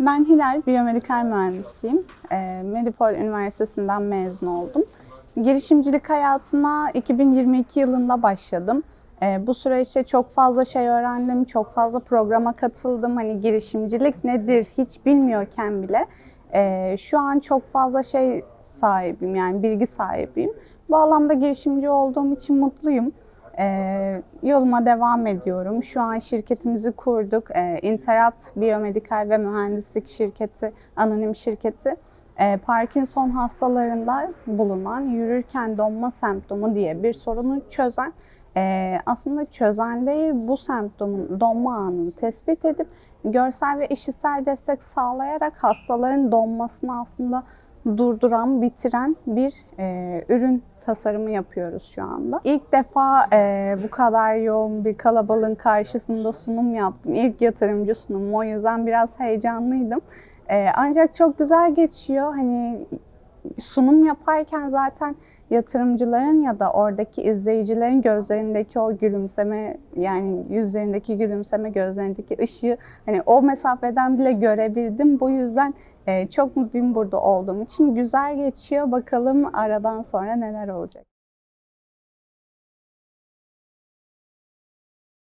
Ben Hilal, biyomedikal mühendisiyim. E, Medipol Üniversitesi'nden mezun oldum. Girişimcilik hayatına 2022 yılında başladım. E, bu süreçte çok fazla şey öğrendim, çok fazla programa katıldım. Hani girişimcilik nedir hiç bilmiyorken bile e, şu an çok fazla şey sahibim yani bilgi sahibiyim. Bu alanda girişimci olduğum için mutluyum. Ee, yoluma devam ediyorum. Şu an şirketimizi kurduk. Ee, Interapt Biyomedikal ve Mühendislik Şirketi, anonim şirketi. Ee, Parkinson hastalarında bulunan yürürken donma semptomu diye bir sorunu çözen, e, aslında çözen değil bu semptomun donma anını tespit edip görsel ve işitsel destek sağlayarak hastaların donmasını aslında durduran, bitiren bir e, ürün tasarımı yapıyoruz şu anda. İlk defa e, bu kadar yoğun bir kalabalığın karşısında sunum yaptım. İlk yatırımcı sunumum. O yüzden biraz heyecanlıydım. E, ancak çok güzel geçiyor. Hani sunum yaparken zaten yatırımcıların ya da oradaki izleyicilerin gözlerindeki o gülümseme yani yüzlerindeki gülümseme gözlerindeki ışığı hani o mesafeden bile görebildim. Bu yüzden e, çok mutluyum burada olduğum için. Güzel geçiyor. Bakalım aradan sonra neler olacak.